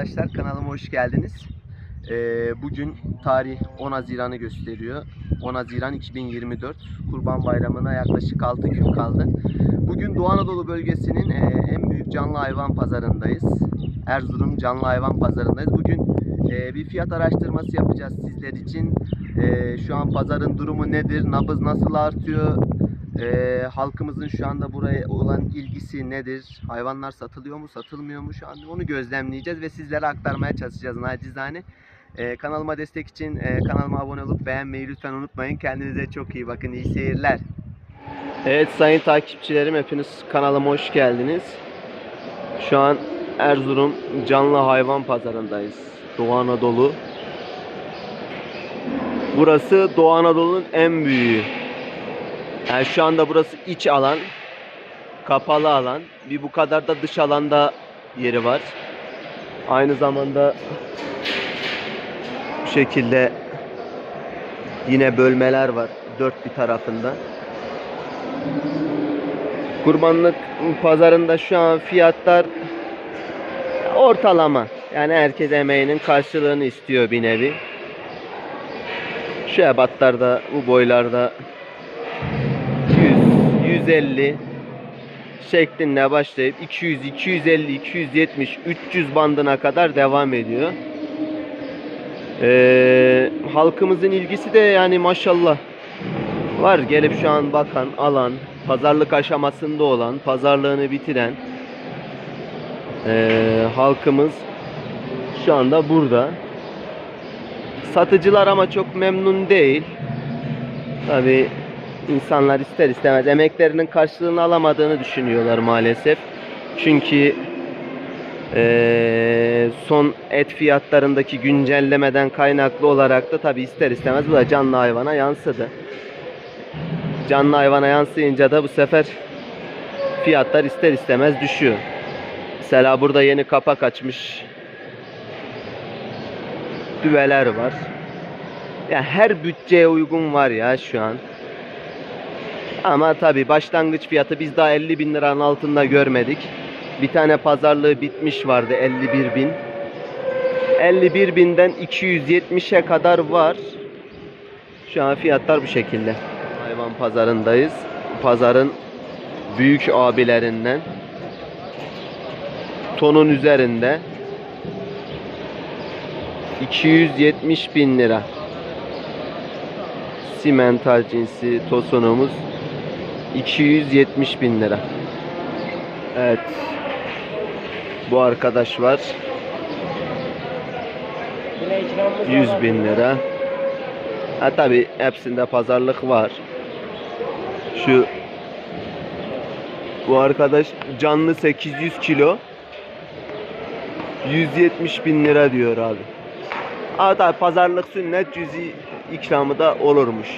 arkadaşlar kanalıma hoş geldiniz. Ee, bugün tarih 10 Haziran'ı gösteriyor. 10 Haziran 2024. Kurban Bayramı'na yaklaşık 6 gün kaldı. Bugün Doğu Anadolu bölgesinin e, en büyük canlı hayvan pazarındayız. Erzurum canlı hayvan pazarındayız. Bugün e, bir fiyat araştırması yapacağız sizler için. E, şu an pazarın durumu nedir? Nabız nasıl artıyor? Ee, halkımızın şu anda buraya olan ilgisi nedir? Hayvanlar satılıyor mu, satılmıyor mu şu anda? Onu gözlemleyeceğiz ve sizlere aktarmaya çalışacağız nacizane. Ee, kanalıma destek için e, kanalıma abone olup beğenmeyi lütfen unutmayın. Kendinize çok iyi bakın. İyi seyirler. Evet sayın takipçilerim hepiniz kanalıma hoş geldiniz. Şu an Erzurum canlı hayvan pazarındayız. Doğu Anadolu. Burası Doğu Anadolu'nun en büyüğü. Yani şu anda burası iç alan, kapalı alan. Bir bu kadar da dış alanda yeri var. Aynı zamanda bu şekilde yine bölmeler var dört bir tarafında. Kurbanlık pazarında şu an fiyatlar ortalama. Yani herkes emeğinin karşılığını istiyor bir nevi. Şu ebatlarda, bu boylarda 100, 150 şeklinde başlayıp 200, 250, 270, 300 bandına kadar devam ediyor. Ee, halkımızın ilgisi de yani maşallah var. Gelip şu an bakan, alan, pazarlık aşamasında olan, pazarlığını bitiren ee, halkımız şu anda burada. Satıcılar ama çok memnun değil. Tabii insanlar ister istemez emeklerinin karşılığını alamadığını düşünüyorlar maalesef. Çünkü eee, son et fiyatlarındaki güncellemeden kaynaklı olarak da tabi ister istemez bu da canlı hayvana yansıdı. Canlı hayvana yansıyınca da bu sefer fiyatlar ister istemez düşüyor. Mesela burada yeni kapak açmış düveler var. Ya her bütçeye uygun var ya şu an. Ama tabi başlangıç fiyatı biz daha 50 bin liranın altında görmedik. Bir tane pazarlığı bitmiş vardı 51 bin. 51 binden 270'e kadar var. Şu an fiyatlar bu şekilde. Hayvan pazarındayız. Pazarın büyük abilerinden. Tonun üzerinde. 270 bin lira. Simental cinsi tosonumuz 270 bin lira. Evet. Bu arkadaş var. 100 bin lira. Ha tabi hepsinde pazarlık var. Şu bu arkadaş canlı 800 kilo 170 bin lira diyor abi. Ama tabi pazarlık sünnet cüzi ikramı da olurmuş.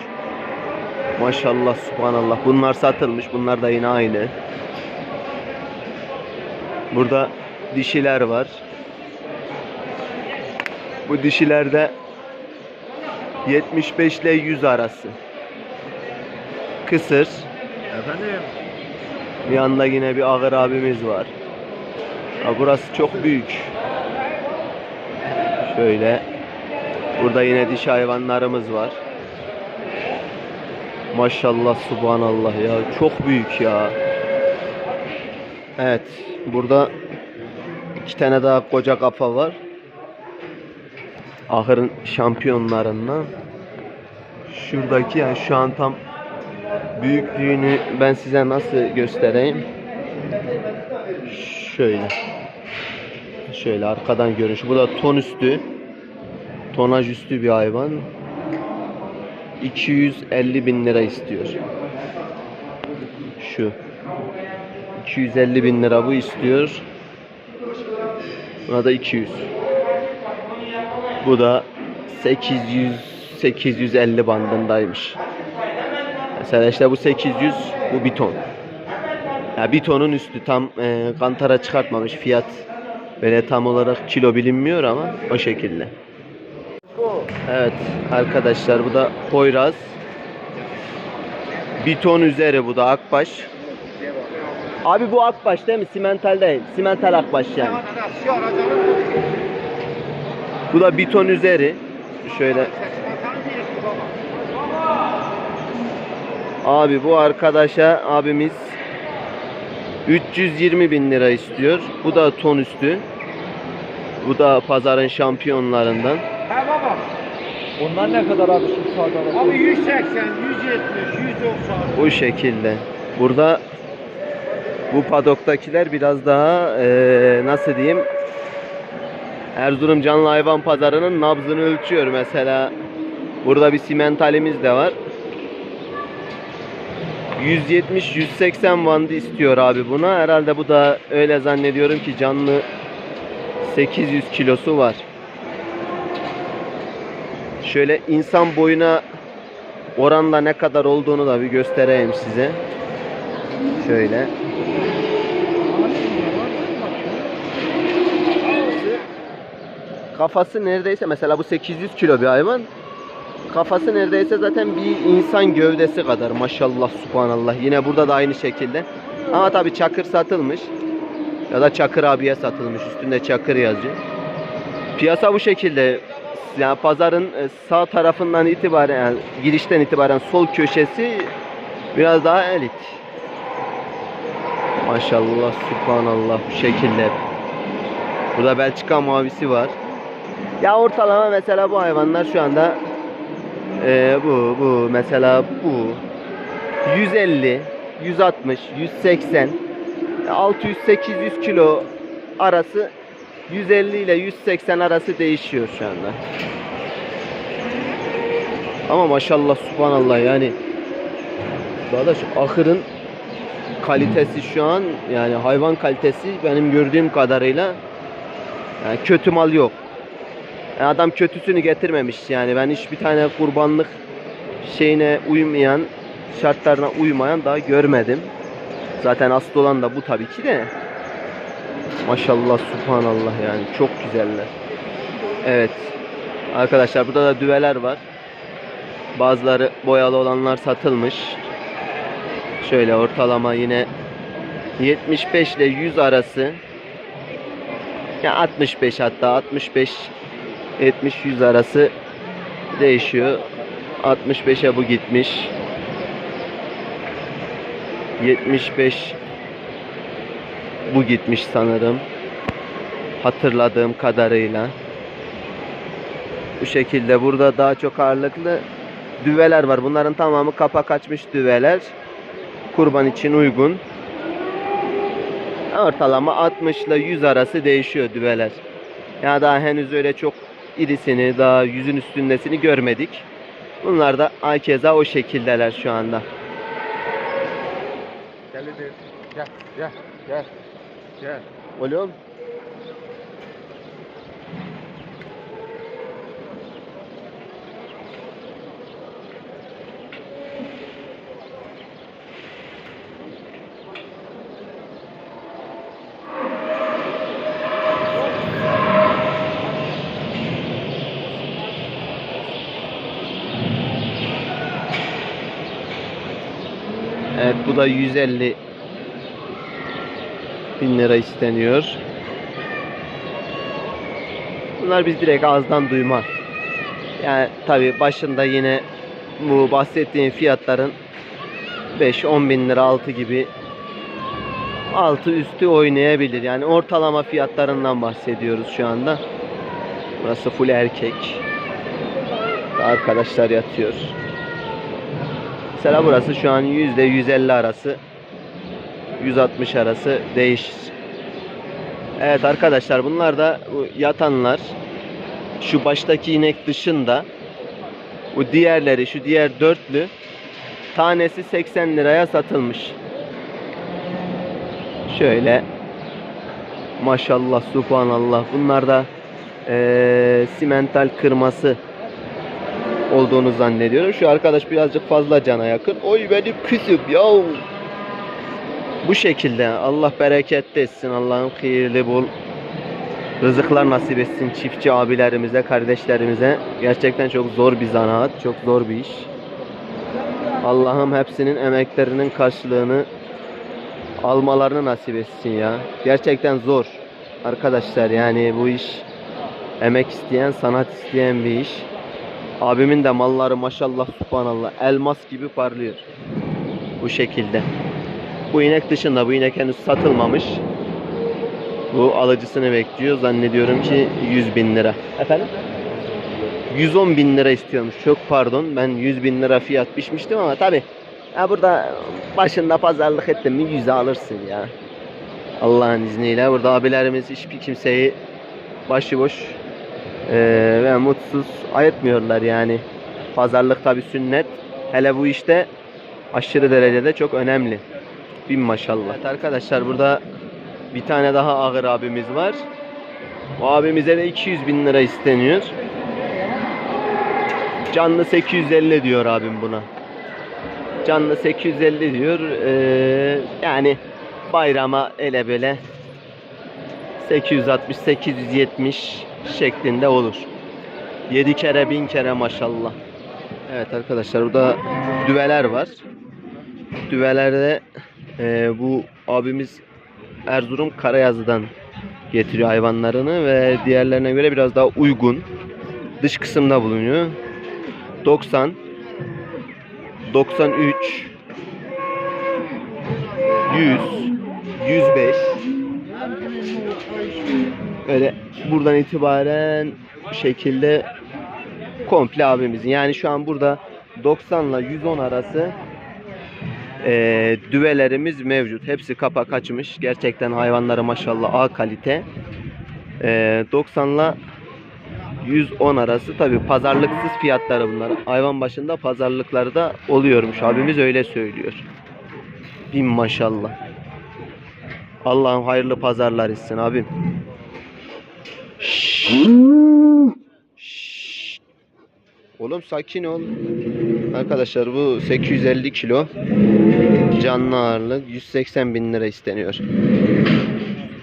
Maşallah subhanallah. Bunlar satılmış. Bunlar da yine aynı. Burada dişiler var. Bu dişilerde 75 ile 100 arası. Kısır. Efendim? Yanda yine bir ağır abimiz var. Ha, burası çok büyük. Şöyle. Burada yine diş hayvanlarımız var. Maşallah subhanallah ya. Çok büyük ya. Evet. Burada iki tane daha koca kafa var. Ahırın şampiyonlarından. Şuradaki yani şu an tam büyüklüğünü ben size nasıl göstereyim? Şöyle. Şöyle arkadan görünüş. Bu da ton üstü. Tonaj üstü bir hayvan. 250 bin lira istiyor. Şu. 250 bin lira bu istiyor. Buna da 200. Bu da 800 850 bandındaymış. Mesela işte bu 800, bu bir ton. Ya bir tonun üstü tam e, kantara çıkartmamış fiyat. Böyle tam olarak kilo bilinmiyor ama o şekilde. Evet arkadaşlar bu da Poyraz. Bir üzeri bu da Akbaş. Abi bu Akbaş değil mi? Simental değil. Simental Akbaş yani. Bu da bir üzeri. Şöyle Abi bu arkadaşa abimiz 320 bin lira istiyor. Bu da ton üstü. Bu da pazarın şampiyonlarından. Onlar ne kadar abi şu sağda? Abi 180, 170, 190. Bu şekilde. Burada bu padoktakiler biraz daha eee, nasıl diyeyim Erzurum canlı hayvan pazarının nabzını ölçüyor mesela. Burada bir simentalimiz de var. 170-180 bandı istiyor abi buna. Herhalde bu da öyle zannediyorum ki canlı 800 kilosu var. Şöyle insan boyuna oranda ne kadar olduğunu da bir göstereyim size. Şöyle. Kafası neredeyse mesela bu 800 kilo bir hayvan. Kafası neredeyse zaten bir insan gövdesi kadar maşallah subhanallah. Yine burada da aynı şekilde. Ama tabi çakır satılmış. Ya da çakır abiye satılmış. Üstünde çakır yazıyor. Piyasa bu şekilde. Yani pazarın e, sağ tarafından itibaren yani girişten itibaren sol köşesi biraz daha elit. Maşallah subhanallah bu şekilde. Burada Belçika mavisi var. Ya ortalama mesela bu hayvanlar şu anda e, bu bu mesela bu 150, 160, 180, 600-800 kilo arası 150 ile 180 arası değişiyor şu anda. Ama maşallah subhanallah yani Arkadaş ahırın kalitesi şu an yani hayvan kalitesi benim gördüğüm kadarıyla yani kötü mal yok. Yani adam kötüsünü getirmemiş yani ben hiçbir tane kurbanlık şeyine uymayan şartlarına uymayan daha görmedim. Zaten asıl olan da bu tabii ki de. Maşallah subhanallah yani çok güzeller. Evet. Arkadaşlar burada da düveler var. Bazıları boyalı olanlar satılmış. Şöyle ortalama yine 75 ile 100 arası. Ya 65 hatta 65 70 100 arası değişiyor. 65'e bu gitmiş. 75 bu gitmiş sanırım. Hatırladığım kadarıyla. Bu şekilde burada daha çok ağırlıklı düveler var. Bunların tamamı kapak açmış düveler. Kurban için uygun. Ortalama 60 ile 100 arası değişiyor düveler. Ya daha henüz öyle çok irisini, daha yüzün üstündesini görmedik. Bunlar da akeza o şekildeler şu anda. Gel. Gel, gel, gel. Gel. Evet bu da 150 bin lira isteniyor. Bunlar biz direkt ağızdan duyma. Yani tabi başında yine bu bahsettiğim fiyatların 5-10 bin lira altı gibi altı üstü oynayabilir. Yani ortalama fiyatlarından bahsediyoruz şu anda. Burası full erkek. Arkadaşlar yatıyor. Mesela burası şu an %150 arası 160 arası değişir. Evet arkadaşlar bunlar da bu yatanlar. Şu baştaki inek dışında bu diğerleri şu diğer dörtlü tanesi 80 liraya satılmış. Şöyle maşallah subhanallah bunlar da eee, simental kırması olduğunu zannediyorum. Şu arkadaş birazcık fazla cana yakın. Oy benim küsüm yahu. Bu şekilde Allah bereket etsin. Allah'ım hayırlı bol rızıklar nasip etsin çiftçi abilerimize, kardeşlerimize. Gerçekten çok zor bir zanaat, çok zor bir iş. Allah'ım hepsinin emeklerinin karşılığını almalarını nasip etsin ya. Gerçekten zor. Arkadaşlar yani bu iş Emek isteyen, sanat isteyen bir iş. Abimin de malları maşallah subhanallah elmas gibi parlıyor. Bu şekilde. Bu inek dışında bu inek henüz satılmamış. Bu alıcısını bekliyor. Zannediyorum ki 100 bin lira. Efendim? 110 bin lira istiyormuş. Çok pardon. Ben 100 bin lira fiyat biçmiştim ama tabi. Ya burada başında pazarlık ettin mi 100'e alırsın ya. Allah'ın izniyle. Burada abilerimiz hiçbir kimseyi başıboş eee, ve mutsuz ayırtmıyorlar yani. Pazarlık tabi sünnet. Hele bu işte aşırı derecede çok önemli. Bin maşallah. Evet arkadaşlar burada bir tane daha ağır abimiz var. O abimize de 200 bin lira isteniyor. Canlı 850 diyor abim buna. Canlı 850 diyor. Ee, yani bayrama ele bele 860 870 şeklinde olur. 7 kere 1000 kere maşallah. Evet arkadaşlar burada düveler var. Düvelerde e, bu abimiz Erzurum Karayazı'dan getiriyor hayvanlarını ve diğerlerine göre biraz daha uygun. Dış kısımda bulunuyor. 90 93 100 105 Öyle buradan itibaren şekilde komple abimizin. Yani şu an burada 90 ile 110 arası eee, düvelerimiz mevcut. Hepsi kapak açmış. Gerçekten hayvanları maşallah A kalite. Eee 90 ile 110 arası tabi pazarlıksız fiyatları bunlar. Hayvan başında pazarlıkları da oluyormuş. Abimiz öyle söylüyor. Bin maşallah. Allah'ım hayırlı pazarlar etsin abim. Oğlum sakin ol. Arkadaşlar bu 850 kilo canlı ağırlık 180 bin lira isteniyor.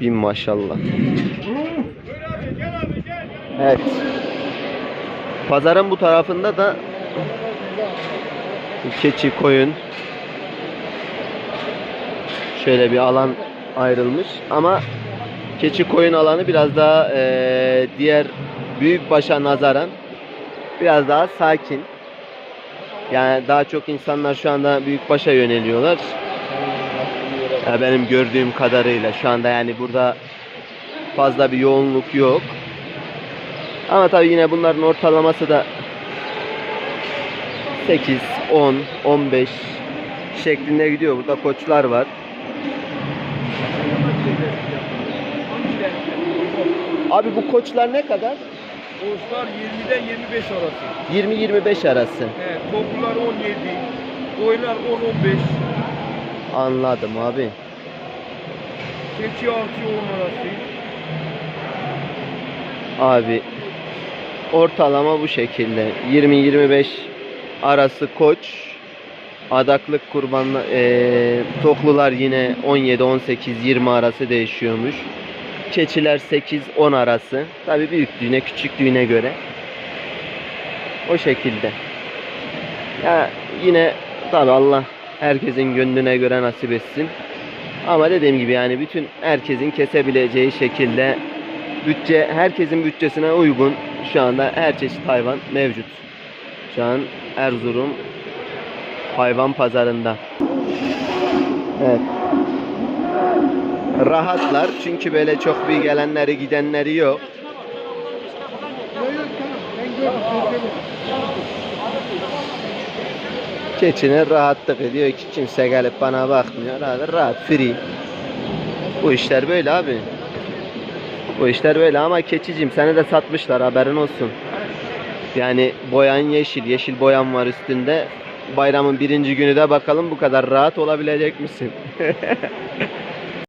Bin maşallah. Evet. Pazarın bu tarafında da keçi, koyun şöyle bir alan ayrılmış ama keçi koyun alanı biraz daha eee, diğer büyük başa nazaran biraz daha sakin. Yani daha çok insanlar şu anda büyük başa yöneliyorlar. Ya benim gördüğüm kadarıyla şu anda yani burada fazla bir yoğunluk yok. Ama tabii yine bunların ortalaması da 8, 10, 15 şeklinde gidiyor. Burada koçlar var. Abi bu koçlar ne kadar? Oğuzlar 20'den 25 arası. 20-25 arası. Evet, toplular 17, koylar 10-15, Anladım abi. keçi 6 10 arası. Abi ortalama bu şekilde 20-25 arası koç adaklık kurbanla eee, toklular yine 17-18-20 arası değişiyormuş. Keçiler 8-10 arası. Tabi büyüklüğüne küçüklüğüne göre. O şekilde. Ya yine tabi Allah herkesin gönlüne göre nasip etsin. Ama dediğim gibi yani bütün herkesin kesebileceği şekilde bütçe herkesin bütçesine uygun şu anda her çeşit hayvan mevcut. Şu an Erzurum hayvan pazarında. Evet. Rahatlar çünkü böyle çok bir gelenleri gidenleri yok. Keçinin rahatlık ediyor ki kimse gelip bana bakmıyor. Rahat, rahat free. Bu işler böyle abi. Bu işler böyle ama keçicim seni de satmışlar haberin olsun. Yani boyan yeşil, yeşil boyan var üstünde. Bayramın birinci günü de bakalım bu kadar rahat olabilecek misin?